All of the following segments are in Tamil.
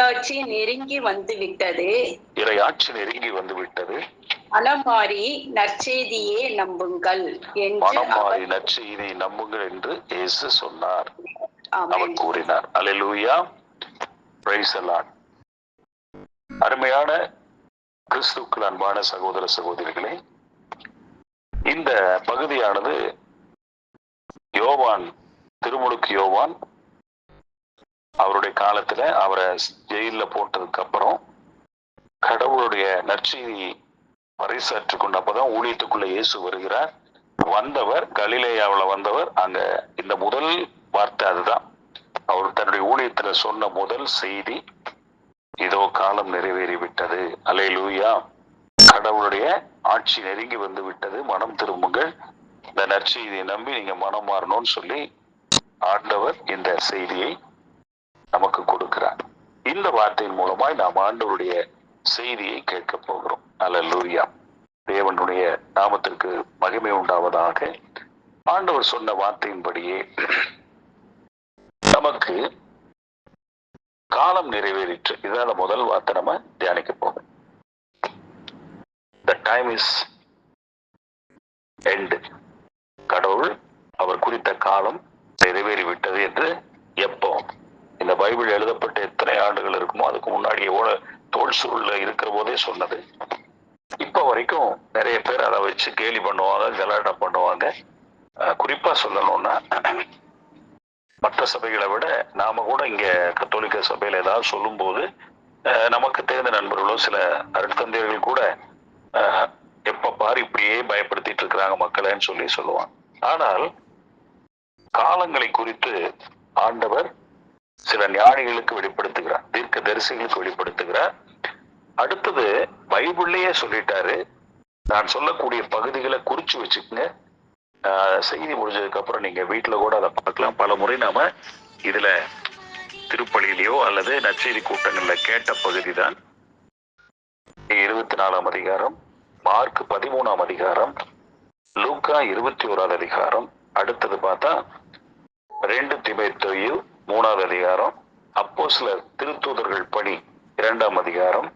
இறையாட்சி நெருங்கி வந்து விட்டது இறையாட்சி நெருங்கி வந்து விட்டது மனம் மாறி நற்செய்தியே நம்புங்கள் என்று மனம் மாறி அவர் நற்செய்தியை நம்புங்கள் என்று இயேசு சொன்னார். அவர். கூறினார். அல்லேலூயா பிரைஸ் அருமையான கிறிஸ்துக்கள் அன்பான சகோதர சகோதரிகளே இந்த பகுதியானது யோவான் திருமுழுக்கு யோவான் அவருடைய காலத்துல அவரை ஜெயில போட்டதுக்கு அப்புறம் கடவுளுடைய நற்செய்தி பறைசாற்றி கொண்ட அப்பதான் ஊழியத்துக்குள்ள இயேசு வருகிறார். வந்தவர் கலிலேயாவில் வந்தவர் அங்க இந்த முதல் வார்த்தை அதுதான். அவர் தன்னுடைய ஊழியத்துல சொன்ன முதல் செய்தி இதோ காலம் நிறைவேறி விட்டது. லூயா கடவுளுடைய ஆட்சி நெருங்கி வந்து விட்டது. மனம் திரும்புங்கள். இந்த நற்செய்தியை நம்பி நீங்க மனம் மாறணும்னு சொல்லி ஆண்டவர் இந்த செய்தியை நமக்கு கொடுக்கிறார். இந்த வார்த்தையின் மூலமாய் நாம் ஆண்டவருடைய செய்தியை கேட்க போகிறோம். அல்லேலூயா. தேவனுடைய நாமத்திற்கு மகிமை உண்டாவதாக ஆண்டவர் சொன்ன வார்த்தையின்படியே நமக்கு காலம் நிறைவேறிற்று. இதான முதல் வார்த்தை நம்ம தியானிக்க போகும் த டைம் இஸ் எண்டு கடவுள் அவர் குறித்த காலம் நிறைவேறிவிட்டது என்று எப்போ இந்த பைபிள் எழுதப்பட்ட எத்தனை ஆண்டுகள் இருக்குமோ அதுக்கு முன்னாடி தோல் சுருள்ல இருக்கிற போதே சொன்னது. இப்ப வரைக்கும் நிறைய பேர் அதை வச்சு கேலி பண்ணுவாங்க கலாட்டம் பண்ணுவாங்க. அஹ் குறிப்பா சொல்லணும்னா மற்ற சபைகளை விட நாம கூட இங்க கத்தோலிக்க சபையில ஏதாவது சொல்லும்போது போது நமக்கு தெரிந்த நண்பர்களோ சில அருட்தந்தையர்கள் கூட எப்ப பாரு இப்படியே பயப்படுத்திட்டு இருக்கிறாங்க மக்களைன்னு சொல்லி சொல்லுவாங்க. ஆனால் காலங்களை குறித்து ஆண்டவர் சில ஞானிகளுக்கு வெளிப்படுத்துகிறார் தீர்க்க தரிசிகளுக்கு வெளிப்படுத்துகிறார். அடுத்தது பைபிள்லயே சொல்லிட்டாரு. நான் சொல்லக்கூடிய பகுதிகளை குறிச்சு வச்சுக்கோங்க. ஆஹ் செய்தி முடிஞ்சதுக்கு அப்புறம் நீங்க வீட்டுல கூட அதை பார்க்கலாம். பல முறை நாம இதுல திருப்பலியிலையோ அல்லது நச்செய்தி கூட்டங்கள்ல கேட்ட பகுதி தான் இருபத்தி நாலாம் அதிகாரம் மார்க் பதிமூணாம் அதிகாரம் லூக்கா இருபத்தி ஓராவது அதிகாரம். அடுத்தது பார்த்தா ரெண்டு திமைத்தொயு மூணாவது அதிகாரம். அப்போ சில திருத்தூதர்கள் பணி இரண்டாம் அதிகாரம்.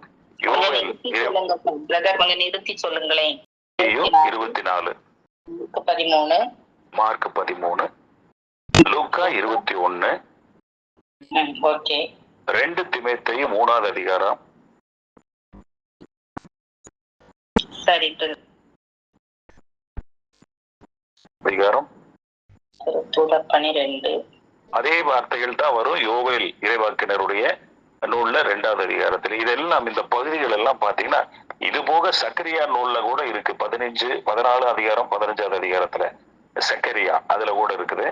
நிறுத்தி சொல்லுங்களேன். இருபத்தி நாலு பதிமூணு. மார்க் பதிமூணு. லூக்கா இருபத்தி ஒன்னு. ஓகே. ரெண்டு திமைத்தையும் மூணாவது அதிகாரம். சரி. அதிகாரம். பனிரெண்டு. அதே வார்த்தைகள் தான் வரும். யோகையில் இறைவாக்கினருடைய நூல்ல ரெண்டாவது அதிகாரத்தில். இதெல்லாம் இந்த பகுதிகள் எல்லாம் பாத்தீங்கன்னா இது போக சக்கரியா நூல்ல கூட இருக்கு. பதினஞ்சு பதினாலு அதிகாரம் பதினஞ்சாவது அதிகாரத்துல. சக்கரியா அதுல கூட இருக்குது.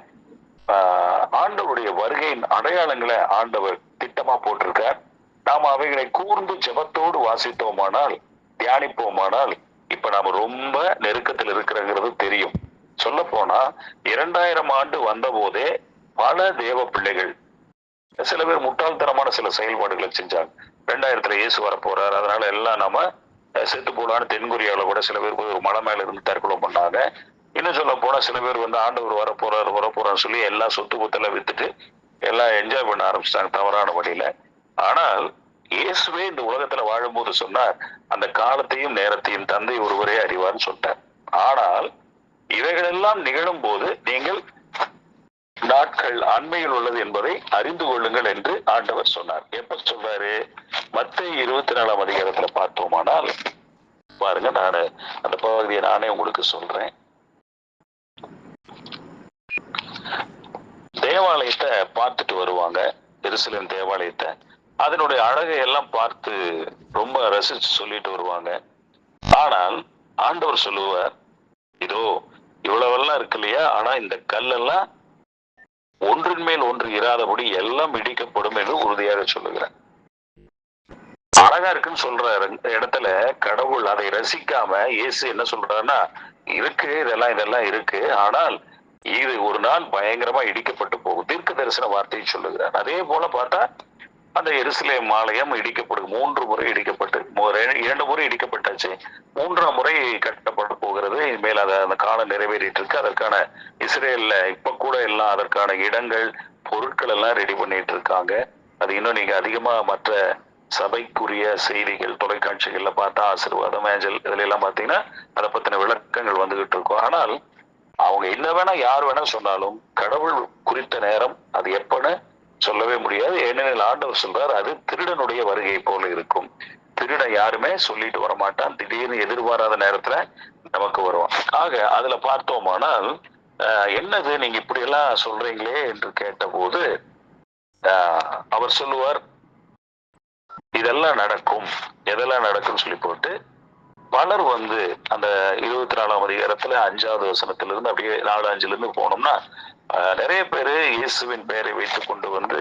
ஆண்டவருடைய வருகையின் அடையாளங்களை ஆண்டவர் திட்டமா போட்டிருக்கார். நாம் அவைகளை கூர்ந்து ஜெபத்தோடு வாசித்தோமானால் தியானிப்போமானால் இப்ப நாம ரொம்ப நெருக்கத்தில் இருக்கிறங்கிறது தெரியும். சொல்ல போனா இரண்டாயிரம் ஆண்டு வந்த போதே பல தேவ பிள்ளைகள். சில பேர் முட்டாள்தனமான சில செயல்பாடுகளை செஞ்சாங்க. ரெண்டாயிரத்துல இயேசு வர போறாரு அதனால எல்லாம் நாம செத்து போலான்னு தென்கொரியாவில் கூட சில பேர் ஒரு மலை மேல இருந்து தற்கொலை பண்ணாங்க. இன்னும் சொல்ல போனா சில பேர் வந்து ஆண்டவர் வர போறாரு வர போறான்னு சொல்லி எல்லா சொத்து புத்தெல்லாம் வித்துட்டு எல்லாம் என்ஜாய் பண்ண ஆரம்பிச்சிட்டாங்க தவறான வழியில. ஆனால் இயேசுவே இந்த உலகத்துல வாழும்போது சொன்னார் அந்த காலத்தையும் நேரத்தையும் தந்தை ஒருவரே அறிவார்னு சொல்லிட்டார். ஆனால் இவைகளெல்லாம் நிகழும் போது நீங்கள் நாட்கள் அண்மையில் உள்ளது என்பதை அறிந்து கொள்ளுங்கள் என்று ஆண்டவர் சொன்னார். எப்ப சொல்றாரு? மத்திய இருபத்தி நாலாம் அதிகாரத்துல பார்த்தோமானால் பாருங்க நானு அந்த பகுதியை நானே உங்களுக்கு சொல்றேன். தேவாலயத்தை பார்த்துட்டு வருவாங்க எருசலேம் தேவாலயத்தை. அதனுடைய அழகை எல்லாம் பார்த்து ரொம்ப ரசிச்சு சொல்லிட்டு வருவாங்க. ஆனால் ஆண்டவர் சொல்லுவார் இதோ இவ்வளவெல்லாம் இருக்கு இல்லையா? ஆனா இந்த கல்லெல்லாம் ஒன்றின் மேல் ஒன்று இராதபடி எல்லாம் இடிக்கப்படும் என்று உறுதியாக சொல்லுகிறார். அழகா இருக்குன்னு சொல்ற இடத்துல கடவுள் அதை ரசிக்காம இயேசு என்ன சொல்றாருன்னா இருக்கு இதெல்லாம் இதெல்லாம் இருக்கு ஆனால் இது ஒரு நாள் பயங்கரமா இடிக்கப்பட்டு போகும். தீர்க்க தரிசன வார்த்தையை சொல்லுகிறார். அதே போல பார்த்தா அந்த எருசலே மாலயம் இடிக்கப்படும் மூன்று முறை இடிக்கப்பட்டு இரண்டு முறை இடிக்கப்பட்டாச்சு. மூன்றாம் முறை கட்டப்பட போகிறது. இனிமேல் அதை அந்த காலம் நிறைவேறிட்டு இருக்கு அதற்கான இஸ்ரேலில் இப்போ கூட எல்லாம் அதற்கான இடங்கள் பொருட்கள் எல்லாம் ரெடி பண்ணிட்டு இருக்காங்க அது இன்னும் நீங்க அதிகமா மற்ற சபைக்குரிய செய்திகள் தொலைக்காட்சிகள்ல பார்த்தா ஆசீர்வாதம் ஏஞ்சல் இதுல எல்லாம் பாத்தீங்கன்னா அதை பத்தின விளக்கங்கள் வந்துகிட்டு இருக்கும். ஆனால் அவங்க என்ன வேணா யார் வேணா சொன்னாலும் கடவுள் குறித்த நேரம் அது எப்பன்னு சொல்லவே முடியாது. ஏனெனில் ஆண்டவர் சொல்றார் அது திருடனுடைய வருகை போல இருக்கும். திருட யாருமே சொல்லிட்டு வரமாட்டான். திடீர்னு எதிர்பாராத நேரத்துல நமக்கு வருவான். ஆக அதுல பார்த்தோமானால் என்னது நீங்க இப்படி எல்லாம் சொல்றீங்களே என்று கேட்டபோது அவர் சொல்லுவார் இதெல்லாம் நடக்கும். எதெல்லாம் நடக்கும்னு சொல்லி போட்டு பலர் வந்து அந்த இருபத்தி நாலாம் அதிகாரத்துல அஞ்சாவது வசனத்திலிருந்து அப்படியே நாலு அஞ்சுல இருந்து போனோம்னா நிறைய பேரு இயேசுவின் பெயரை வைத்துக் கொண்டு வந்து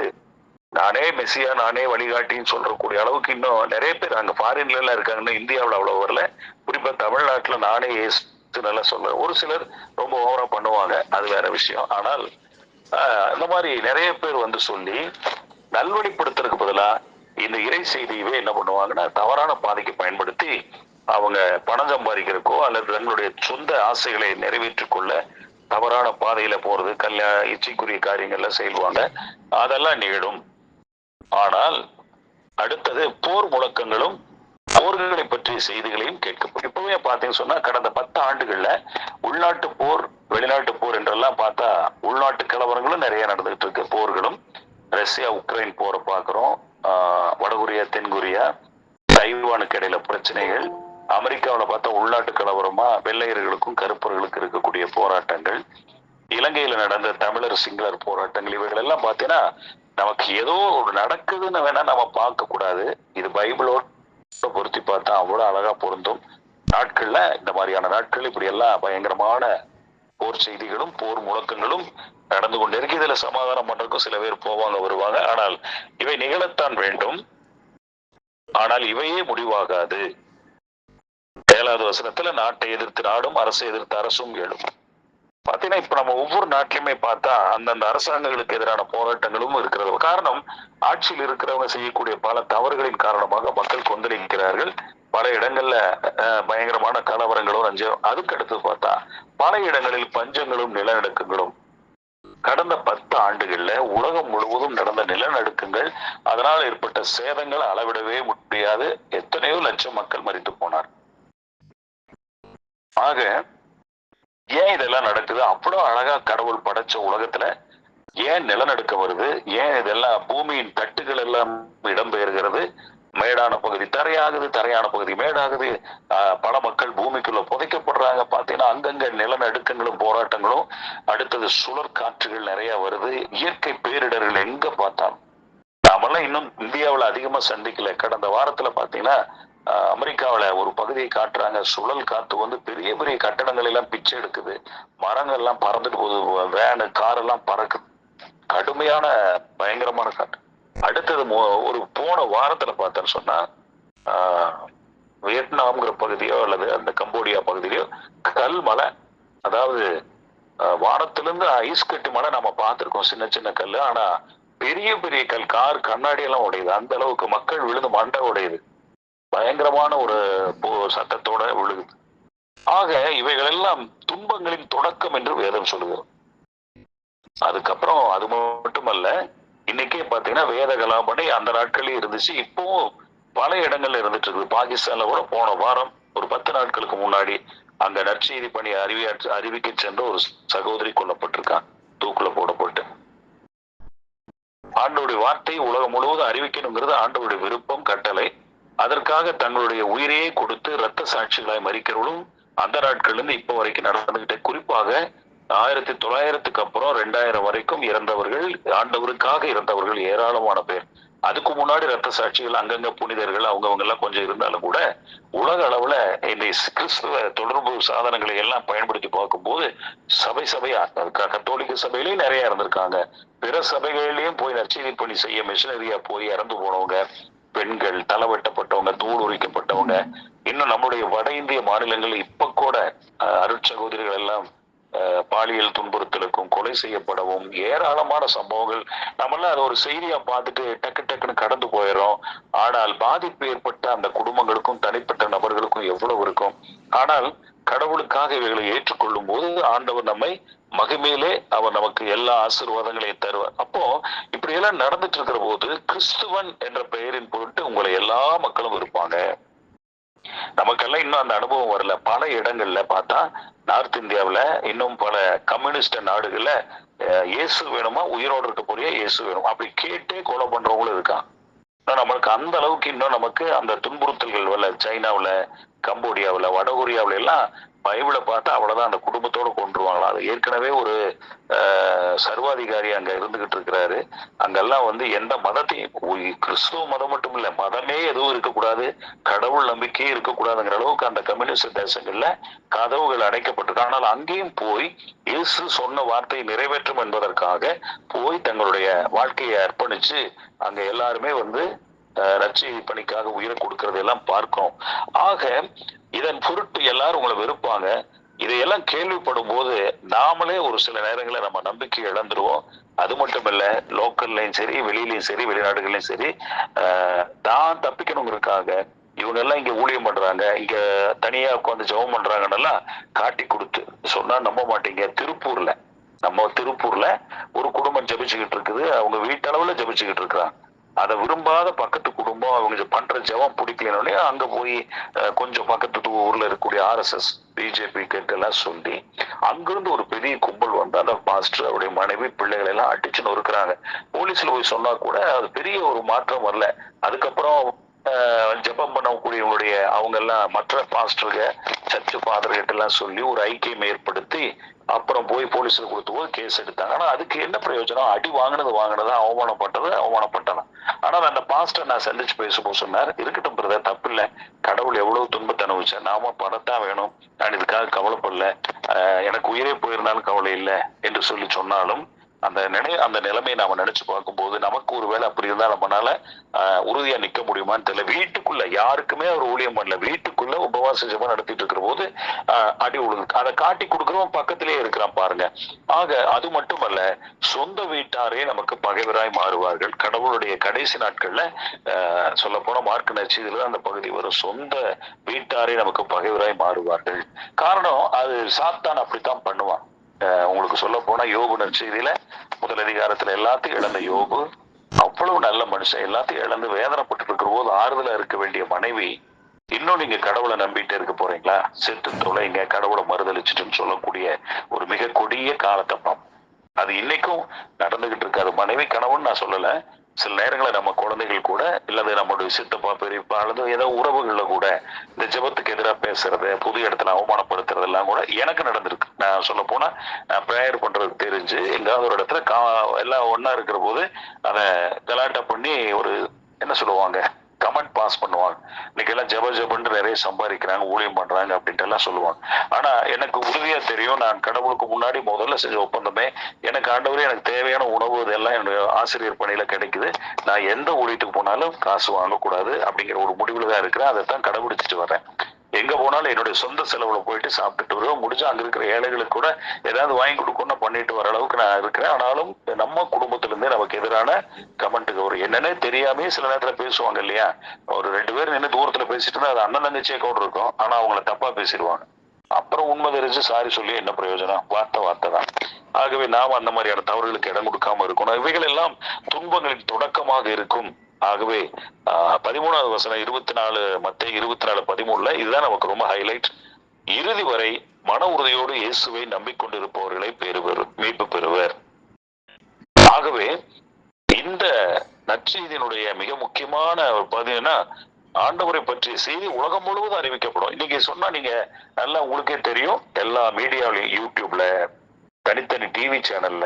நானே மெஸ்ஸியா நானே வழிகாட்டின்னு சொல்றக்கூடிய அளவுக்கு இன்னும் நிறைய பேர் அங்கே ஃபாரின்ல எல்லாம் இருக்காங்கன்னா இந்தியாவில் அவ்வளோ வரல. குறிப்பாக தமிழ்நாட்டில் நானே இயேசு நல்லா சொல்ல ஒரு சிலர் ரொம்ப ஓவரா பண்ணுவாங்க. அது வேற விஷயம். ஆனால் ஆஹ், இந்த மாதிரி நிறைய பேர் வந்து சொல்லி நல்வழிப்படுத்துறதுக்கு பதிலாக இந்த இறை செய்தியவே என்ன பண்ணுவாங்கன்னா தவறான பாதைக்கு பயன்படுத்தி அவங்க பணம் சம்பாதிக்கிறக்கோ அல்லது தங்களுடைய சொந்த ஆசைகளை நிறைவேற்றிக் கொள்ள தவறான பாதையில போறது கல்யாண இச்சைக்குரிய காரியங்கள்ல செய்வாங்க அதெல்லாம் நிகழும் ஆனால் அடுத்தது போர் முழக்கங்களும் போர்களை பற்றிய செய்திகளையும் கேட்க இப்பவே பாத்தீங்கன்னு சொன்னா கடந்த பத்து ஆண்டுகள்ல உள்நாட்டு போர் வெளிநாட்டு போர் என்றெல்லாம் பார்த்தா உள்நாட்டு கலவரங்களும் நிறைய நடந்துகிட்டு இருக்கு. போர்களும் ரஷ்யா உக்ரைன் போரை பார்க்கிறோம். ஆஹ் வடகொரியா தென்கொரியா தைவானுக்கு இடையில பிரச்சனைகள். அமெரிக்காவுல பார்த்தா உள்நாட்டு கலவரமா வெள்ளையர்களுக்கும் கருப்பர்களுக்கும் இருக்கக்கூடிய போராட்டங்கள். இலங்கையில நடந்த தமிழர் சிங்களர் போராட்டங்கள் இவைகள் எல்லாம் பார்த்தீங்கன்னா நமக்கு ஏதோ ஒரு நடக்குதுன்னு வேணா நம்ம பார்க்க கூடாது. இது பைபிளோட பொருத்தி பார்த்தா அவ்வளவு அழகா பொருந்தும். நாட்கள்ல இந்த மாதிரியான நாட்கள் இப்படி எல்லாம் பயங்கரமான போர் செய்திகளும் போர் முழக்கங்களும் நடந்து கொண்டு இருக்கு. இதுல சமாதானம் பண்றதுக்கும் சில பேர் போவாங்க வருவாங்க. ஆனால் இவை நிகழத்தான் வேண்டும். ஆனால் இவையே முடிவாகாது. ஏழாவது வசனத்துல நாட்டை எதிர்த்து நாடும் அரசை எதிர்த்து அரசும் எழும். பாத்தீங்கன்னா இப்ப நம்ம ஒவ்வொரு நாட்டிலுமே பார்த்தா அந்தந்த அரசாங்கங்களுக்கு எதிரான போராட்டங்களும் இருக்கிறது. காரணம் ஆட்சியில் இருக்கிறவங்க செய்யக்கூடிய பல தவறுகளின் காரணமாக மக்கள் கொந்தளிக்கிறார்கள். பல இடங்கள்ல அஹ், பயங்கரமான கலவரங்களும் ரஞ்சம் அதுக்கு அடுத்து பார்த்தா பல இடங்களில் பஞ்சங்களும் நிலநடுக்கங்களும். கடந்த பத்து ஆண்டுகள்ல உலகம் முழுவதும் நடந்த நிலநடுக்கங்கள் அதனால் ஏற்பட்ட சேதங்களை அளவிடவே முடியாது. எத்தனையோ லட்சம் மக்கள் மறித்து போனார் ஆக ஏன் இதெல்லாம் நடக்குது? அவ்வளவு அழகா கடவுள் படைச்ச உலகத்துல ஏன் நிலநடுக்கம் வருது? ஏன் இதெல்லாம் பூமியின் தட்டுகள் எல்லாம் இடம்பெயர்கிறது? மேடான பகுதி தரையாகுது தரையான பகுதி மேடாகுது. ஆஹ் பல மக்கள் பூமிக்குள்ள புதைக்கப்படுறாங்க. பாத்தீங்கன்னா அங்கங்க நிலநடுக்கங்களும் போராட்டங்களும் அடுத்தது சுழற் காற்றுகள் நிறைய வருது. இயற்கை பேரிடர்கள் எங்க பார்த்தாலும். நாமெல்லாம் இன்னும் இந்தியாவுல அதிகமா சந்திக்கல. கடந்த வாரத்துல பாத்தீங்கன்னா அமெரிக்காவுல ஒரு பகுதியை காட்டுறாங்க. சுழல் காத்து வந்து பெரிய பெரிய கட்டடங்கள் எல்லாம் பிச்சை எடுக்குது. மரங்கள் எல்லாம் பறந்துட்டு போகுது. வேனு கார் எல்லாம் பறக்குது கடுமையான பயங்கரமான காற்று. அடுத்தது மோ- ஒரு போன வாரத்துல பார்த்தேன்னு சொன்னா ஆஹ் வியட்நாம்ங்கிற பகுதியோ அல்லது அந்த கம்போடியா பகுதியிலயோ கல் மலை அதாவது வானத்திலிருந்து ஐஸ் கட்டி மலை நம்ம பார்த்துருக்கோம். சின்ன சின்ன கல் ஆனா பெரிய பெரிய கல் கார் கண்ணாடி எல்லாம் உடையுது. அந்த அளவுக்கு மக்கள் விழுந்து மண்டை உடையுது. பயங்கரமான ஒரு சட்டத்தோட விழுகுது ஆக இவைகள் எல்லாம் துன்பங்களின் தொடக்கம் என்று வேதம் சொல்லுகிறது அதுக்கப்புறம் அது மட்டுமல்ல இன்னைக்கே பாத்தீங்கன்னா வேத கலாபணி அந்த நாட்களே இருந்துச்சு. இப்பவும் பல இடங்கள்ல இருந்துட்டு இருக்குது. பாகிஸ்தான்ல கூட போன வாரம் ஒரு பத்து நாட்களுக்கு முன்னாடி அங்க நற்செய்தி பணி அறிவி அறிவிக்க சென்ற ஒரு சகோதரி கொல்லப்பட்டிருக்கான். தூக்குல போடப்பட்டு. ஆண்டோடைய வார்த்தை உலகம் முழுவதும் அறிவிக்கணுங்கிறது ஆண்டோடைய விருப்பம் கட்டளை. அதற்காக தங்களுடைய உயிரையே கொடுத்து இரத்த சாட்சிகளாய் மறிக்கிறவளும் அந்த நாட்கள்ல இருந்து இப்போ வரைக்கும் நடந்துகிட்டே குறிப்பாக ஆயிரத்தி தொள்ளாயிரத்துக்கு அப்புறம் ரெண்டாயிரம் வரைக்கும் இறந்தவர்கள் ஆண்டவருக்காக இறந்தவர்கள் ஏராளமான பேர். அதுக்கு முன்னாடி ரத்த சாட்சிகள் அங்கங்க புனிதர்கள் அவங்கவங்க எல்லாம் கொஞ்சம் இருந்தாலும் கூட உலக அளவுல இந்த கிறிஸ்துவ தொடர்பு சாதனங்களை எல்லாம் பயன்படுத்தி பார்க்கும்போது சபை சபையா கத்தோலிக்க சபையிலயும் நிறைய இருந்திருக்காங்க. பிற சபைகளிலையும் போய் நற்செய்தி பணி செய்ய மிஷினரியா போய் இறந்து போனவங்க பெண்கள் தலை வெட்டப்பட்டவங்க தூள் உரிக்கப்பட்டவங்க இன்னும் நம்முடைய வட இந்திய மாநிலங்கள் இப்ப கூட அஹ், அருட்சகோதரிகள் எல்லாம் அஹ், பாலியல் துன்புறுத்தலுக்கும் கொலை செய்யப்படவும் ஏராளமான சம்பவங்கள். நம்மளாம் அதை ஒரு செய்தியா பார்த்துட்டு டக்கு டக்குன்னு கடந்து போயிடும் ஆனால் பாதிப்பு ஏற்பட்ட அந்த குடும்பங்களுக்கும் தனிப்பட்ட நபர்களுக்கும் எவ்வளவு இருக்கும். ஆனால் கடவுளுக்காக இவைகளை ஏற்றுக்கொள்ளும் போது ஆண்டவர் நம்மை மகிமையிலே அவர் நமக்கு எல்லா ஆசீர்வாதங்களையும் தருவார். அப்போ இப்படி எல்லாம் நடந்துட்டு இருக்கிற போது கிறிஸ்துவன் என்ற பெயரின் பொருட்டு உங்களை எல்லா மக்களும் இருப்பாங்க நமக்கெல்லாம் இன்னும் அந்த அனுபவம் வரல. பல இடங்கள்ல பார்த்தா நார்த் இந்தியாவுல இன்னும் பல கம்யூனிஸ்ட நாடுகள்ல அஹ், இயேசு வேணுமா? உயிரோடு இருக்கக்கூடிய இயேசு வேணும்? அப்படி கேட்டே கொலை பண்றவங்களும் இருக்கான் நம்மளுக்கு அந்த அளவுக்கு இன்னும் நமக்கு அந்த துன்புறுத்தல்கள் வரல சைனாவுல கம்போடியாவுல வடகொரியாவுல எல்லாம் பைபிளை பார்த்தா அவ்வளவுதான் அந்த குடும்பத்தோட கொண்டுருவாங்களா அது ஏற்கனவே ஒரு சர்வாதிகாரி அங்க இருந்துகிட்டு இருக்கிறாரு. அங்கெல்லாம் வந்து எந்த மதத்தையும் கிறிஸ்துவ மதம் மட்டும் இல்ல மதமே எதுவும் இருக்கக்கூடாது கடவுள் நம்பிக்கையே இருக்கக்கூடாதுங்கிற அளவுக்கு அந்த கம்யூனிஸ்ட் தேசங்கள்ல கதவுகள் அடைக்கப்பட்டிருக்கு. ஆனால் அங்கேயும் போய் இயேசு சொன்ன வார்த்தையை நிறைவேற்றும் என்பதற்காக போய் தங்களுடைய வாழ்க்கையை அர்ப்பணிச்சு அங்க எல்லாருமே வந்து ரட்சியை பணிக்காக உயிரை கொடுக்கறது எல்லாம் பார்க்கிறோம். ஆக இதன் பொருட்டு எல்லாரும் உங்களை வெறுப்பாங்க. இதையெல்லாம் கேள்விப்படும் போது நாமளே ஒரு சில நேரங்களில் நம்ம நம்பிக்கை இழந்துருவோம். அது மட்டும் இல்ல லோக்கல்லையும் சரி வெளியிலையும் சரி வெளிநாடுகள்லையும் சரி ஆஹ், தான் தப்பிக்கணுங்கிறதுக்காக இவங்க எல்லாம் இங்க ஊழியம் பண்றாங்க இங்க தனியா உட்காந்து ஜெபம் பண்றாங்கன்னெல்லாம் காட்டி கொடுத்து சொன்னா நம்ப மாட்டீங்க. திருப்பூர்ல நம்ம திருப்பூர்ல ஒரு குடும்பம் ஜெபிச்சுக்கிட்டு இருக்குது. அவங்க வீட்டளவுல ஜெபிச்சுக்கிட்டு இருக்கிறாங்க. அதை விரும்பாத பக்கத்து குடும்பம் அவங்க பண்ற ஜெபம் பிடிக்கலனே அங்க போய் கொஞ்சம் பக்கத்து ஊர்ல இருக்கக்கூடிய ஆர்எஸ்எஸ் பிஜேபி கிட்ட எல்லாம் சொல்லி அங்கிருந்து ஒரு பெரிய கும்பல் வந்து அந்த பாஸ்டர் அவருடைய மனைவி பிள்ளைகளை எல்லாம் அடிச்சு நொறுக்குறாங்க. போலீஸ்ல போய் சொன்னா கூட அது பெரிய ஒரு மாற்றம் வரல. அதுக்கப்புறம் ஜெபம் பண்ணக்கூடியவங்களுடைய அவங்க எல்லாம் மற்ற பாஸ்டருங்க சர்ச்சு பாதர்கிட்ட எல்லாம் சொல்லி ஒரு ஐக்கியம் ஏற்படுத்தி அப்புறம் போய் போலீஸில் கொடுத்து போது கேஸ் எடுத்தாங்க. ஆனால் அதுக்கு என்ன பிரயோஜனம்? அடி வாங்கினது வாங்கினது அவமானப்பட்டது அவமானப்பட்டதான் ஆனால் அந்த பாஸ்டர் நான் சந்திச்சு பேசும்போது சொன்னார் இருக்கட்டும் பிரதர் தப்பு கடவுள் எவ்வளவு துன்பத்தை அனுபவிச்சேன் நாம பணத்தான் வேணும். நான் இதுக்காக கவலைப்படல. எனக்கு உயிரே போயிருந்தாலும் கவலை இல்லை என்று சொல்லி சொன்னாலும் அந்த நினை அந்த நிலைமையை நாம நினைச்சு பார்க்கும்போது நமக்கு ஒரு வேலை அப்படி இருந்தா நம்மளால ஆஹ் உறுதியா நிக்க முடியுமான்னு தெரியல. வீட்டுக்குள்ள யாருக்குமே அவர் ஊழியம் பண்ணல. வீட்டுக்குள்ள உபவாச ஜபம் நடத்திட்டு இருக்கிற போது அடி உழுது. அதை காட்டி கொடுக்குறவன் பக்கத்திலேயே இருக்கிறான் பாருங்க. ஆக அது மட்டுமல்ல சொந்த வீட்டாரே நமக்கு பகைவராய் மாறுவார்கள். கடவுளுடைய கடைசி நாட்கள்ல சொல்ல போன மார்க் நச்சுல அந்த பகுதி வரும். சொந்த வீட்டாரே நமக்கு பகைவராய் மாறுவார்கள். காரணம் அது சாத்தான் அப்படித்தான் பண்ணுவான். உங்களுக்கு சொல்ல போனா யோபு நற்செய்தியில முதல் அதிகாரத்துல எல்லாத்தையும் இழந்த யோபு அவ்வளவு நல்ல மனுஷன் எல்லாத்தையும் இழந்து வேதனைப்பட்டு இருக்கிற போது ஆறுதலா இருக்க வேண்டிய மனைவி இன்னும் நீங்க கடவுளை நம்பிட்டு இருக்க போறீங்களா? செத்து தொலைங்க கடவுளை மறுதளிச்சுட்டுன்னு சொல்லக்கூடிய ஒரு மிக கொடிய காலத்தப்பம் அது இன்னைக்கும் நடந்துகிட்டு இருக்காது மனைவி கணவன் நான் சொல்லல. சில நேரங்களில் நம்ம குழந்தைகள் கூட இல்லது நம்மளுடைய சித்தப்பா பெரியப்பா அல்லது ஏதோ உறவுகளில் கூட இந்த ஜபத்துக்கு எதிராக பேசுறது புது இடத்துல அவமானப்படுத்துறது எல்லாம் கூட எனக்கு நடந்திருக்கு. நான் சொல்ல போனா நான் ப்ரேயர் பண்றது தெரிஞ்சு எங்காவது ஒரு இடத்துல கா எல்லாம் ஒன்னா இருக்கிற போது அதை கலாட்டம் பண்ணி ஒரு என்ன சொல்லுவாங்க கமெண்ட் பாஸ் பண்ணுவாங்க. இன்னைக்கு எல்லாம் ஜப ஜபன்னு நிறைய சம்பாதிக்கிறாங்க ஊழியம் பண்றாங்க அப்படின்ட்டு எல்லாம் சொல்லுவாங்க. ஆனா எனக்கு உறுதியா தெரியும் நான் கடவுளுக்கு முன்னாடி முதல்ல செஞ்ச ஒப்பந்தமே எனக்கு ஆண்டவரே எனக்கு தேவையான உணவு இதெல்லாம் என்னுடைய ஆசிரியர் பணியில கிடைக்குது. நான் எந்த ஊழியத்துக்கு போனாலும் காசு வாங்கக்கூடாது அப்படிங்கிற ஒரு முடிவுல தான் இருக்கிறேன். அதை தான் கடைபிடிச்சிட்டு வரேன். எங்க போனாலும் என்னுடைய சொந்த செலவுல போயிட்டு சாப்பிட்டுட்டு வருவேன். முடிஞ்சா அங்க இருக்கிற ஏழைகளுக்கு கூட ஏதாவது வாங்கி கொடுக்கணும்னா பண்ணிட்டு வர அளவுக்கு நான் இருக்கிறேன். ஆனாலும் நம்ம குடும்பத்துல இருந்தே நமக்கு எதிரான கமெண்ட்டுக்கு வரும் என்னன்னே தெரியாமே சில நேரத்துல பேசுவாங்க இல்லையா? ஒரு ரெண்டு பேர் நின்று தூரத்துல பேசிட்டு இருந்தா அது அண்ணன் தங்கச்சியே கூட இருக்கும். ஆனா அவங்கள தப்பா பேசிடுவாங்க. அப்புறம் உண்மை தெரிஞ்சு சாரி சொல்லி என்ன பிரயோஜனம்? வார்த்தை வார்த்தை தான். ஆகவே நாம் அந்த மாதிரியான தவறுகளுக்கு இடம் கொடுக்காம இருக்கணும். இவைகள் எல்லாம் துன்பங்களின் தொடக்கமாக இருக்கும். ஆகவே ஆஹ், பதிமூணாவது வசனம் இருபத்தி நாலு மத்திய இருபத்தி நாலு பதிமூணுல இதுதான் நமக்கு ரொம்ப ஹைலைட் இறுதி வரை மன உறுதியோடு இயேசுவை நம்பிக்கொண்டிருப்பவர்களை பெறுவர் மீட்பு பெறுவர். ஆகவே இந்த நற்செய்தியினுடைய மிக முக்கியமான ஒரு ஆண்டவரை பற்றிய செய்தி உலகம் முழுவதும் அறிவிக்கப்படும். இன்னைக்கு சொன்னா நீங்க நல்லா உங்களுக்கே தெரியும் எல்லா மீடியாவிலையும் யூடியூப்ல தனித்தனி டிவி சேனல்ல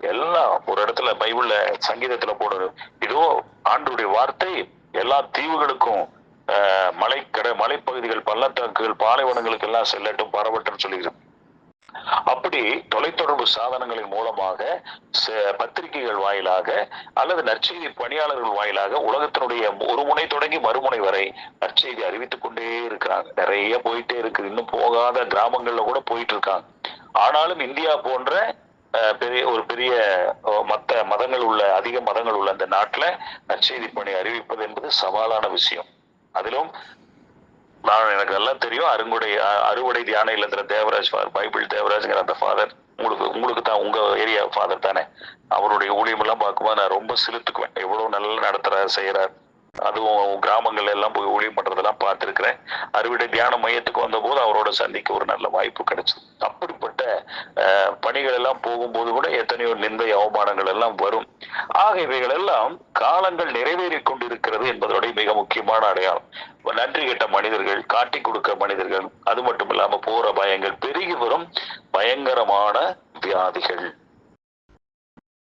எல்லாம் ஒரு இடத்துல பைபிள்ல சங்கீதத்துல போடுறது. இதோ ஆண்டுடைய வார்த்தை எல்லா தீவுகளுக்கும் ஆஹ், மலைக்கடை மலைப்பகுதிகள் பள்ளத்தாக்குகள் பாலைவனங்களுக்கு எல்லாம் செல்லட்டும் பரவட்டும் சொல்லியிருக்கு. அப்படி தொலைத்தொடர்பு சாதனங்களின் மூலமாக ச- பத்திரிகைகள் வாயிலாக அல்லது நற்செய்தி பணியாளர்கள் வாயிலாக உலகத்தினுடைய ஒரு முனை தொடங்கி மறுமுனை வரை நற்செய்தி அறிவித்துக் கொண்டே இருக்கிறாங்க. நிறைய போயிட்டே இருக்கு இன்னும் போகாத கிராமங்கள்ல கூட போயிட்டு இருக்காங்க. ஆனாலும் இந்தியா போன்ற பெரிய ஒரு பெரிய மற்ற மத்த மதங்கள் உள்ள அதிக மதங்கள் உள்ள அந்த நாட்டுல நற்செய்தி பணி அறிவிப்பது என்பது சவாலான விஷயம். அதிலும் நான் எனக்கு நல்லா தெரியும் அருங்குடை அறுவடை தியான இல்லத்துல தேவராஜ் பைபிள் தேவராஜ்ங்கிற அந்த ஃபாதர் உங்களுக்கு உங்களுக்கு தான் உங்க ஏரியா ஃபாதர் தானே. அவருடைய ஊழியம் எல்லாம் பார்க்கும்போது நான் ரொம்ப செலுத்துக்குவேன் எவ்வளவு நல்லா நடத்துறாரு செய்யறாரு அதுவும் கிராமங்கள்ல எல்லாம் போய் ஊழியம் பண்றதெல்லாம் பார்த்திருக்கிறேன். அறுவடை தியான மையத்துக்கு வந்த போது அவரோட சந்திக்க ஒரு நல்ல வாய்ப்பு கிடைச்சது. அப்படிப்பட்ட அஹ், பணிகள் எல்லாம் போகும்போது கூட எத்தனையோ நிந்தை அவமானங்கள் எல்லாம் வரும். ஆக இவைகள் எல்லாம் காலங்கள் நிறைவேறிக் கொண்டிருக்கிறது என்பதனுடைய மிக முக்கியமான அடையாளம். நன்றி கெட்ட மனிதர்கள் காட்டி கொடுக்க மனிதர்கள் அது மட்டும் இல்லாம போற பயங்கள் பெருகி வரும் பயங்கரமான வியாதிகள்.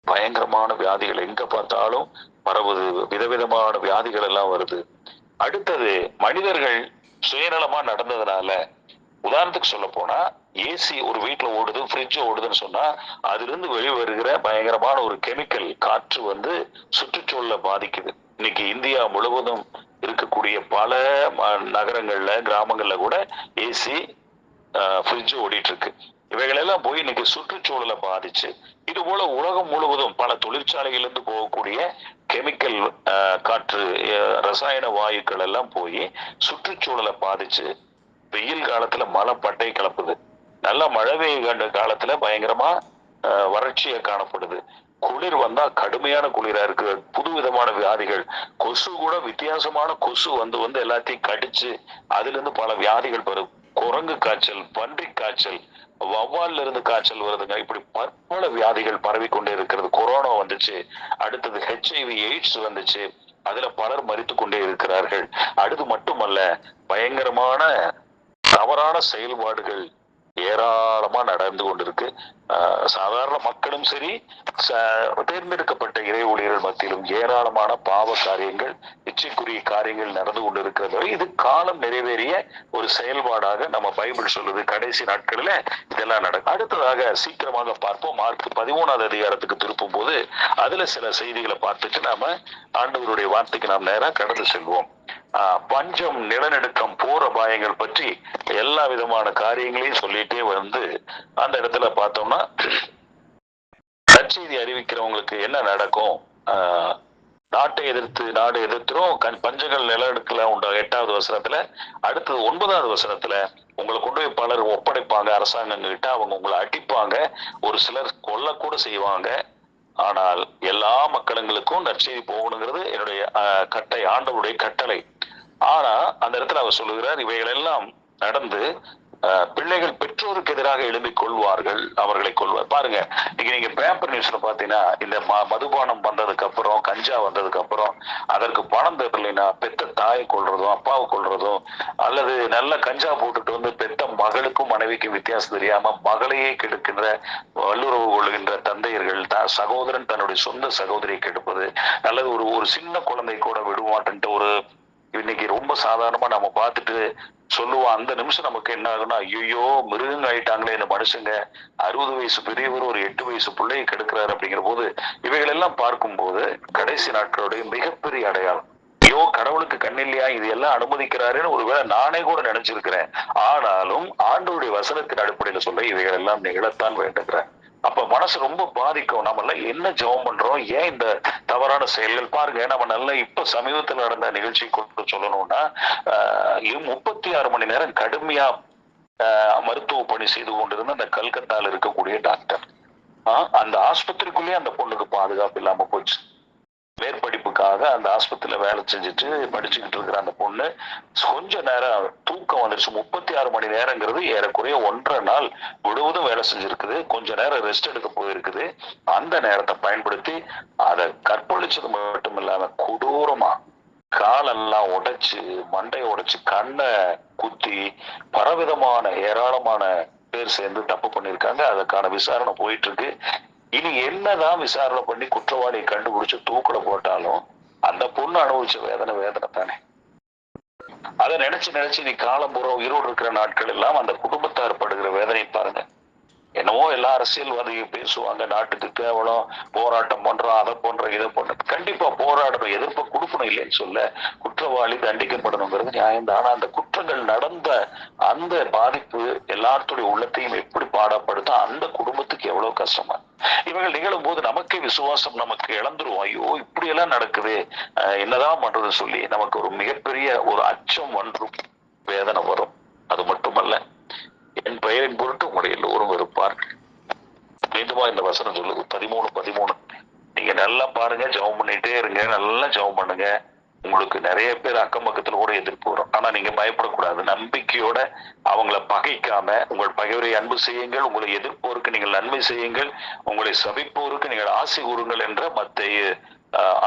பயங்கரமான வியாதிகள் எங்க பார்த்தாலும் பரவுது விதவிதமான வியாதிகள் எல்லாம் வருது. அடுத்தது மனிதர்கள் சுயநலமா நடந்ததுனால உதாரணத்துக்கு சொல்ல போனா ஏசி ஒரு வீட்டுல ஓடுது ஃப்ரிட்ஜ் ஓடுதுன்னு சொன்னா அதுல இருந்து வெளிவருகிற பயங்கரமான ஒரு கெமிக்கல் காற்று வந்து சுற்றுச்சூழலை பாதிக்குது. இன்னைக்கு இந்தியா முழுவதும் இருக்கக்கூடிய பல ம- நகரங்கள்ல கிராமங்கள்ல கூட ஏசி ஃப்ரிட்ஜ் ஓடிட்டு இருக்கு. இவைகளெல்லாம் போய் இன்னைக்கு சுற்றுச்சூழலை பாதிச்சு இது போல உலகம் முழுவதும் பல தொழிற்சாலைகளிலிருந்து போகக்கூடிய கெமிக்கல் காற்று ரசாயன வாயுக்கள் எல்லாம் போய் சுற்றுச்சூழலை பாதிச்சு வெயில் காலத்துல மழை பட்டை கலப்புது. நல்ல மழை பெய்ய காலத்துல பயங்கரமா அஹ், வறட்சியா காணப்படுது. குளிர் வந்தா கடுமையான குளிரா இருக்கு. புதுவிதமான வியாதிகள். கொசு கூட வித்தியாசமான கொசு வந்து வந்து எல்லாத்தையும் கடிச்சு அதுல இருந்து பல வியாதிகள் வரும். குரங்கு காய்ச்சல் பன்றி காய்ச்சல் வவ்வால்ல இருந்து காய்ச்சல் வருதுங்க. இப்படி பற்பல வியாதிகள் பரவி கொண்டே இருக்கிறது. கொரோனா வந்துச்சு. அடுத்தது ஹெச்ஐவி எய்ட்ஸ் வந்துச்சு. அதுல பலர் மறித்து கொண்டே இருக்கிறார்கள். அடுத்து மட்டுமல்ல பயங்கரமான தவறான செயல்பாடுகள் ஏராளமா நடந்து கொண்டிருக்கு. ஆஹ் சாதாரண மக்களும் சரி ச- தேர்ந்தெடுக்கப்பட்ட இறை ஊழியர்கள் மத்தியிலும் ஏராளமான பாவ காரியங்கள் இச்சைக்குரிய காரியங்கள் நடந்து கொண்டிருக்கிறது இது காலம் நிறைவேறிய ஒரு செயல்பாடாக நம்ம பைபிள் சொல்லுது. கடைசி நாட்களில இதெல்லாம் நடக்கும் அடுத்ததாக சீக்கிரமாக பார்ப்போம். மார்க் பதிமூணாவது அதிகாரத்துக்கு திருப்பும் போது அதுல சில செய்திகளை பார்த்துட்டு நாம ஆண்டவருடைய வார்த்தைக்கு நாம் நேராக கடந்து செல்வோம். பஞ்சம் நிலநடுக்கம் போர் அபாயங்கள் பற்றி எல்லா விதமான காரியங்களையும் சொல்லிட்டே வந்து அந்த இடத்துல பார்த்தோம்னா நற்செய்தி அறிவிக்கிறவங்களுக்கு என்ன நடக்கும்? ஆஹ் நாட்டை எதிர்த்து நாடு எதிர்த்துரும் கண் பஞ்சங்கள் நிலநடுக்கல உண்டா? எட்டாவது வசனத்துல அடுத்தது ஒன்பதாவது வசனத்துல உங்களை கொண்டு போய் பலர் ஒப்படைப்பாங்க அரசாங்கங்கிட்ட அவங்க உங்களை அடிப்பாங்க ஒரு சிலர் கொல்லக்கூட செய்வாங்க. ஆனால் எல்லா மக்களுங்களுக்கும் நற்செய்தி போகணுங்கிறது என்னுடைய கட்டை கட்டளை ஆண்டவருடைய கட்டளை. ஆனா அந்த இடத்துல அவர் சொல்லுகிறார் இவைகள் எல்லாம் நடந்து பிள்ளைகள் பெற்றோருக்கு எதிராக எழுதி கொள்வார்கள் அவர்களை கொள்வார். பாருங்க இன்னைக்கு நீங்க பேப்பர் நியூஸ்ல பாத்தீங்கன்னா இந்த ம- மதுபானம் வந்ததுக்கு அப்புறம் கஞ்சா வந்ததுக்கு அப்புறம் அதற்கு பணம் தரலைன்னா பெத்த தாயை கொள்றதும் அப்பாவை கொள்றதும் அல்லது நல்ல கஞ்சா போட்டுட்டு வந்து பெத்த மகளுக்கும் மனைவிக்கும் வித்தியாசம் தெரியாம மகளையே கெடுக்கின்ற வல்லுறவு கொள்கின்ற தந்தையர்கள் த சகோதரன் தன்னுடைய சொந்த சகோதரியை கெடுப்பது அல்லது ஒரு ஒரு சின்ன குழந்தை கூட விடுமாட்டன்ட்டு ஒரு இன்னைக்கு ரொம்ப சாதாரணமா நம்ம பார்த்துட்டு சொல்லுவோம் அந்த நிமிஷம் நமக்கு என்ன ஆகும்னா ஐயோ மிருகங்க ஆயிட்டாங்களே இந்த மனுஷங்க. அறுபது வயசு பெரியவர் ஒரு எட்டு வயசு பிள்ளையை கெடுக்கிறாரு அப்படிங்கிற போது இவைகள் எல்லாம் பார்க்கும்போது கடைசி நாட்களுடைய மிகப்பெரிய அடையாளம். ஐயோ கடவுளுக்கு கண்ணில்லையா இது எல்லாம் அனுமதிக்கிறாருன்னு ஒருவேளை நானே கூட நினைச்சிருக்கிறேன். ஆனாலும் ஆண்டோடைய வசனத்தின் அடிப்படையில் சொல்ல இவைகள் எல்லாம் நிகழத்தான் வேண்டுகிறேன் அப்ப மனசு ரொம்ப பாதிக்கும். நம்ம எல்லாம் என்ன ஜெபம் பண்றோம்? ஏன் இந்த தவறான செயல்கள்? பாருங்க நம்ம நல்ல இப்ப சமீபத்தில் நடந்த நிகழ்ச்சி கொண்டு சொல்லணும்னா ஆஹ், முப்பத்தி ஆறு மணி நேரம் கடுமையா மருத்துவ பணி செய்து கொண்டிருந்த அந்த கல்கத்தால இருக்கக்கூடிய டாக்டர். ஆஹ், அந்த ஆஸ்பத்திரிக்குள்ளேயே அந்த பொண்ணுக்கு பாதுகாப்பு இல்லாம போச்சு. மேற்படிப்புக்காக அந்த ஆஸ்பத்திரியில வேலை செஞ்சுட்டு படிச்சுக்கிட்டு இருக்கிற அந்த பொண்ணு கொஞ்ச நேரம் தூக்கம் வந்துருச்சு. முப்பத்தி ஆறு மணி நேரங்கிறது ஏறக்குறைய ஒன்றரை நாள் முழுவதும் வேலை செஞ்சிருக்குது. கொஞ்ச நேரம் ரெஸ்ட் எடுக்க போயிருக்குது. அந்த நேரத்தை பயன்படுத்தி அதை கற்பழிச்சது மட்டும் இல்லாம கொடூரமா காலெல்லாம் உடைச்சு மண்டையை உடைச்சு கண்ணை குத்தி பலவிதமான ஏராளமான பேர் சேர்ந்து தப்பு பண்ணியிருக்காங்க. அதற்கான விசாரணை போயிட்டு இருக்கு. இனி என்னதான் விசாரணை பண்ணி குற்றவாளியை கண்டுபிடிச்சு தூக்கில போட்டாலும் அந்த பொண்ணு அனுபவிச்ச வேதனை வேதனை தானே அதை நினைச்சு நினைச்சு நீ காலம்புறம் ஈரோடு உயிரோடு இருக்கிற நாட்கள் எல்லாம் அந்த குடும்பத்தார் படுகிற வேதனை பாருங்க. என்னவோ எல்லா அரசியல்வாதியும் பேசுவாங்க நாட்டுக்கு கேவலம் போராட்டம் பண்றோம் அதை போன்ற இதை போன்ற கண்டிப்பா போராடணும் எதிர்ப்பை கொடுக்கணும் இல்லைன்னு சொல்ல குற்றவாளி தண்டிக்கப்படணுங்கிறது நியாயம் ஆனா அந்த குற்றங்கள் நடந்த அந்த பாதிப்பு எல்லாத்துடைய உள்ளத்தையும் எப்படி பாடப்படுத்த அந்த குடும்பத்துக்கு எவ்வளவு கஷ்டமா இவைகள் நிகழும் போது நமக்கே விசுவாசம் நமக்கு இழந்துரும். ஐயோ இப்படி எல்லாம் நடக்குது என்னதான் பண்றது சொல்லி நமக்கு ஒரு மிகப்பெரிய ஒரு அச்சம் ஒன்றும் வேதனை வரும். அது மட்டுமல்ல என் பெயரின் பொருட்டு உங்களுடைய எல்லோரும் இருப்பார். மீண்டுமா இந்த வசனம் சொல்லுது. பதிமூணு பதிமூணு. நீங்க நல்லா பாருங்க ஜெபம் பண்ணிட்டே இருங்க நல்லா ஜெபம் பண்ணுங்க. உங்களுக்கு நிறைய பேர் அக்கம் பக்கத்துல கூட எதிர்ப்பு வரும். ஆனா நீங்க பயப்படக்கூடாது. நம்பிக்கையோட அவங்கள பகைக்காம உங்கள் பகைவரை அன்பு செய்யுங்கள் உங்களை எதிர்ப்போருக்கு நீங்கள் நன்மை செய்யுங்கள் உங்களை சபிப்போருக்கு நீங்கள் ஆசை கூறுங்கள் என்ற மத்திய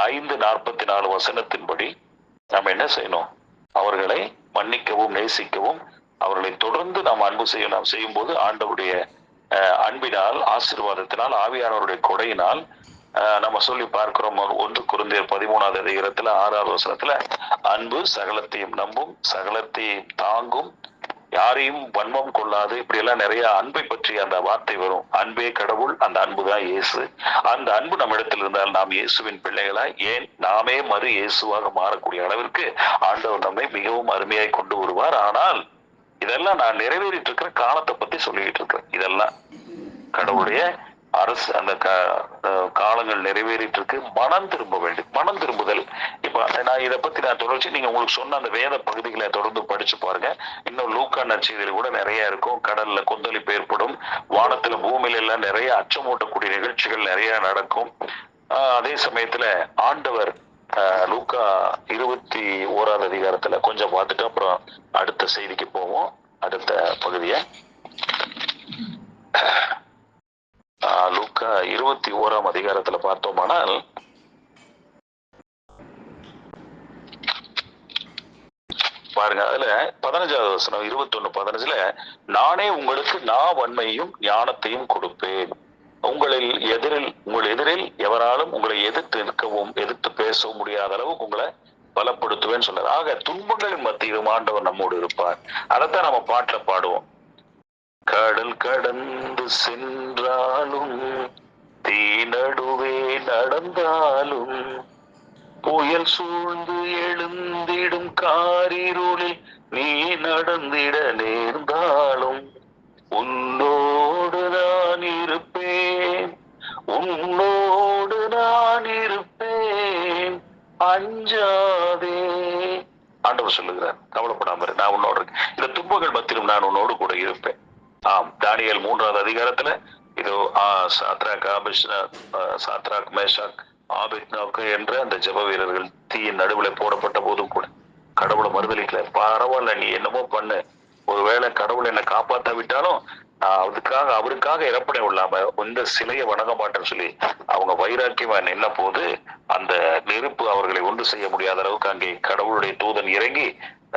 ஐந்து நாற்பத்தி நாலு வசனத்தின்படி நாம் என்ன செய்யணும்? அவர்களை மன்னிக்கவும் நேசிக்கவும் அவர்களை தொடர்ந்து நாம் அன்பு செய்ய நாம் செய்யும் போது ஆண்டவருடைய அஹ், அன்பினால் ஆசீர்வாதத்தினால் ஆவியானவருடைய கொடையினால் நம்ம சொல்லி பார்க்கிறோம். ஒரு ஒன்று குருந்தியர் பதிமூணாவது அதிகாரத்துல ஆறாவது வசனத்துல அன்பு சகலத்தையும் நம்பும் சகலத்தையும் தாங்கும் யாரையும் வன்மம் கொள்ளாது. இப்படி எல்லாம் நிறைய அன்பை பற்றி அந்த வார்த்தை வரும். அன்பே கடவுள் அந்த அன்பு தான் இயேசு. அந்த அன்பு நம்ம இடத்தில் இருந்தால் நாம் இயேசுவின் பிள்ளைகளாய் ஏன்? நாமே மறு இயேசுவாக மாறக்கூடிய அளவிற்கு ஆண்டவர் நம்மை மிகவும் அருமையாய் கொண்டு வருவார். ஆனால் இதெல்லாம் நான் நிறைவேறிட்டு இருக்கிற காலத்தை பத்தி சொல்லிட்டு இருக்கிறேன். இதெல்லாம் கடவுளுடைய அரசு அந்த காலங்கள் நிறைவேறிட்டு இருக்கு மனம் திரும்ப வேண்டும். மனம் திரும்புதல். இப்ப நான் இதை பத்தி நான் தொடர்ச்சி நீங்க உங்களுக்கு சொன்ன அந்த வேத பகுதிகளை தொடர்ந்து படிச்சு பாருங்க. இன்னும் லூக்கா நற்செய்தியில் கூட நிறைய இருக்கும். கடல்ல கொந்தளிப்பு ஏற்படும். வானத்துல பூமியில எல்லாம் நிறைய அச்சமூட்டக்கூடிய நிகழ்ச்சிகள் நிறைய நடக்கும். அதே சமயத்துல ஆண்டவர் லூக்கா இருபத்தி ஓராவது அதிகாரத்துல கொஞ்சம் பார்த்துட்டு அப்புறம் அடுத்த செய்திக்கு போவோம். அடுத்த பகுதியை. லூக்கா இருபத்தி ஓராம் அதிகாரத்துல பார்த்தோமானால் பாருங்க அதுல பதினஞ்சாவது வசனம் இருபத்தொன்னு பதினஞ்சுல நானே உங்களுக்கு நான் வன்மையும் ஞானத்தையும் கொடுப்பேன். உங்களில் எதிரில் உங்கள் எதிரில் எவராலும் உங்களை எதிர்த்து நிற்கவும் எதிர்த்து பேசவும் முடியாத அளவுக்கு உங்களை பலப்படுத்துவேன்னு சொல்றாரு ஆக துன்பங்களின் மத்தியிலும் ஆண்டவர் நம்மோடு இருப்பார். அதைத்தான் நம்ம பாட்டுல பாடுவோம். கடல் கடந்து சென்றாலும் தீ நடுவே நடந்தாலும் புயல் சூழ்ந்து எழுந்திடும் காரிருளில் நீ நடந்திட நேர்ந்தாலும் உன்னோடு நான் இருப்பேன் உன்னோடு நான் இருப்பேன் அஞ்சாதே. ஆண்டவர் சொல்லுகிறார் கவலைப்படாம நான் உன்னோடு இருக்கேன். இந்த துன்பங்கள் மத்தியிலும் நான் உன்னோடு கூட இருப்பேன். ஆம் தானியல் மூன்றாவது அதிகாரத்துல இதோ சாத்ராக் ஆபிஷ்னா சாத்ராக் மேஷாக் ஆபித்னாக்கு என்ற அந்த ஜெப வீரர்கள் தீயின் நடுவுல போடப்பட்ட போதும் கூட. கடவுளை மறுதலிக்கல பரவாயில்ல நீ என்னமோ பண்ணு. ஒருவேளை கடவுள் என்னை காப்பாத்தாவிட்டாலும் விட்டாலும் அதுக்காக அவருக்காக இறப்படை இல்லாம இந்த சிலையை வணங்க மாட்டேன்னு சொல்லி அவங்க வைராக்கியமா நின்ன போது அந்த நெருப்பு அவர்களை ஒன்று செய்ய முடியாத அளவுக்கு அங்கே கடவுளுடைய தூதன் இறங்கி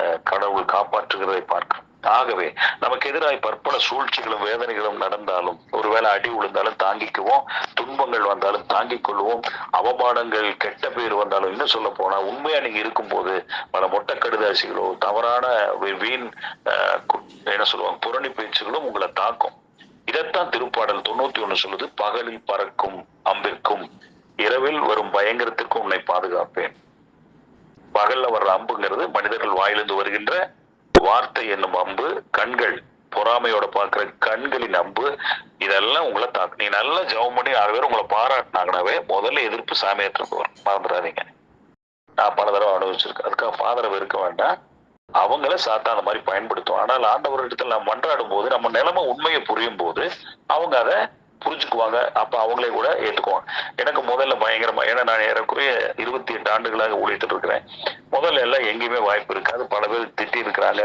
அஹ், கடவுள் காப்பாற்றுகிறதை பார்க்கிறோம் ஆகவே நமக்கு எதிராய் பற்பல சூழ்ச்சிகளும் வேதனைகளும் நடந்தாலும் ஒருவேளை அடி விழுந்தாலும் தாங்கிக்குவோம் துன்பங்கள் வந்தாலும் தாங்கிக் கொள்வோம் அவமானங்கள் கெட்ட பேர் வந்தாலும் இன்னும் சொல்ல போனா உண்மையா நீங்க இருக்கும்போது பல மொட்டை கடுதாசிகளோ தவறான வீண் கு- என்ன சொல்லுவாங்க புரணி பேச்சுகளும் உங்களை தாக்கும். இதைத்தான் திருப்பாடல் தொண்ணூத்தி ஒண்ணு சொல்லுது பகலில் பறக்கும் அம்பிற்கும் இரவில் வரும் பயங்கரத்திற்கும் உன்னை பாதுகாப்பேன். பகல்ல வர்ற அம்புங்கிறது மனிதர்கள் வாயிலிருந்து வருகின்ற வார்த்தை என்னும் அம்பு கண்கள் பொறாமையோட பார்க்கிற கண்களின் அம்பு இதெல்லாம் உங்களை தாக்கு நீ நல்லா ஜெபம் பண்ணி ஆறு பேர் உங்களை பாராட்டினாங்கனாவே முதல்ல எதிர்ப்பு சாமியாற்றுக்கு வரும். மறந்துடாதீங்க. நான் பல தடவை அனுபவிச்சிருக்கேன். அதுக்காக ஃபாதரை வெறுக்க வேண்டாம். அவங்கள சாத்தா அந்த மாதிரி பயன்படுத்தும் ஆனால் ஆண்டவர் இடத்துல நம்ம மன்றாடும் போது நம்ம நிலைமை உண்மையை புரியும் போது அவங்க அதை புரிஞ்சுக்குவாங்க. அப்ப அவங்களே கூட ஏத்துக்குவாங்க. எனக்கு முதல்ல பயங்கரமா ஏன்னா நான் ஏறக்குறைய இருபத்தி எட்டு ஆண்டுகளாக ஊழியத்தில் இருக்கிறேன். முதல்ல எல்லாம் எங்கேயுமே வாய்ப்பு இருக்காது. பல பேர் திட்டி இருக்கிறாங்க.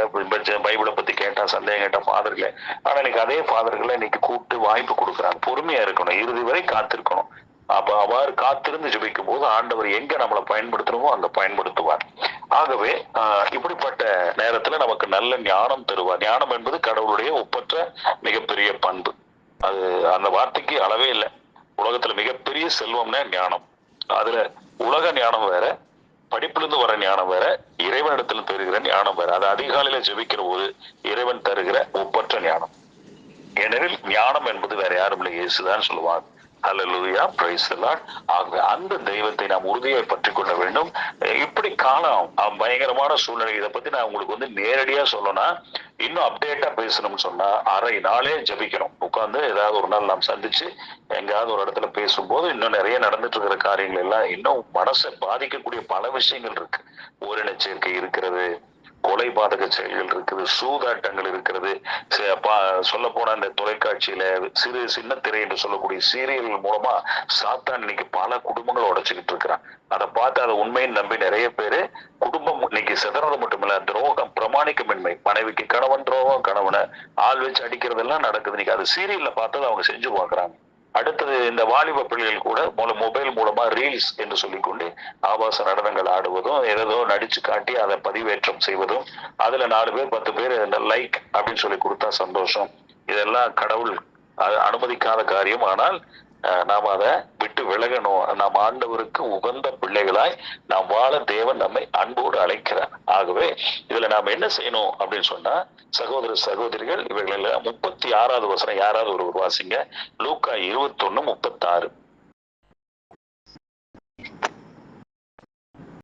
பைபிளை பத்தி கேட்டா சந்தேகம் கேட்டா ஃபாதர்களே ஆனா இன்னைக்கு அதே ஃபாதர்களை இன்னைக்கு கூப்பிட்டு வாய்ப்பு கொடுக்குறாங்க. பொறுமையா இருக்கணும். இறுதி வரை காத்திருக்கணும். அப்ப அவ்வாறு காத்திருந்து ஜபிக்கும் போது ஆண்டவர் எங்க நம்மளை பயன்படுத்தணுமோ அங்க பயன்படுத்துவார். ஆகவே ஆஹ், இப்படிப்பட்ட நேரத்துல நமக்கு நல்ல ஞானம் தருவார். ஞானம் என்பது கடவுளுடைய ஒப்பற்ற மிகப்பெரிய பண்பு. அது அந்த வார்த்தைக்கு அளவே இல்லை. உலகத்துல மிகப்பெரிய செல்வம்னா ஞானம். அதுல உலக ஞானம் வேற படிப்பிலிருந்து வர ஞானம் வேற இறைவனிடத்தில் பெறுகிற ஞானம் வேற. அது அதிகாலையில ஜெபிக்கிற போது இறைவன் தருகிற ஒப்பற்ற ஞானம். ஏனெனில் ஞானம் என்பது வேற யாரும் இல்லை. இயேசுதான் சொல்லுவாங்க அல்லேலூயா பிரைஸ் ஆகவே அந்த தெய்வத்தை நாம் உறுதியை பற்றி கொள்ள வேண்டும். இப்படி காலம் பயங்கரமான சூழ்நிலை. இதை பத்தி நான் உங்களுக்கு வந்து நேரடியா சொல்லணும்னா இன்னும் அப்டேட்டா பேசணும்னு சொன்னா அரை நாளே ஜபிக்கணும். உட்காந்து ஏதாவது ஒரு நாள் நாம் சந்திச்சு எங்கேயாவது ஒரு இடத்துல பேசும்போது இன்னும் நிறைய நடந்துட்டு இருக்கிற காரியங்கள் எல்லாம் இன்னும் மனசை பாதிக்கக்கூடிய பல விஷயங்கள் இருக்கு. ஓரின சேர்க்கை இருக்கிறது கொலை பாதக செயல்கள் இருக்குது சூதாட்டங்கள் இருக்கிறது. சொல்ல போன இந்த தொலைக்காட்சியில சிறு சின்ன திரை என்று சொல்லக்கூடிய சீரியல்கள் மூலமா சாத்தான் இன்னைக்கு பல குடும்பங்களை உடைச்சுக்கிட்டு இருக்கிறான். அதை பார்த்து அதை உண்மைன்னு நம்பி நிறைய பேரு குடும்பம் இன்னைக்கு சிதறது மட்டுமில்ல துரோகம் பிரமாணிக்கமின்மை. மனைவிக்கு கணவன் துரோகம் கணவனை ஆள் வச்சு அடிக்கிறதெல்லாம் நடக்குது. இன்னைக்கு அது சீரியல்ல பார்த்தது அவங்க செஞ்சு பாக்குறாங்க அடுத்தது இந்த வாலிப பிள்ளைகள் கூட மூலம் மொபைல் மூலமா ரீல்ஸ் என்று சொல்லிக்கொண்டு ஆபாச நடனங்கள் ஆடுவதும் ஏதோ நடிச்சு காட்டி அதை பதிவேற்றம் செய்வதும் அதுல நாலு பேர் பத்து பேர் லைக் அப்படின்னு சொல்லி கொடுத்தா சந்தோஷம். இதெல்லாம் கடவுள் அனுமதிக்காத காரியம். ஆனால் நாம் அதை விட்டு விலகணும். நாம் ஆண்டவருக்கு உகந்த பிள்ளைகளாய் நாம் வாழ தேவன் நம்மை அன்போடு அழைக்கிறார். ஆகவே இதுல நாம் என்ன செய்யணும் அப்படின்னு சொன்னா சகோதர சகோதரிகள் இவர்கள் முப்பத்தி ஆறாவது வசனம் யாராவது ஒரு வாசிங்க. லூக்கா இருபத்தொன்னு முப்பத்தாறு.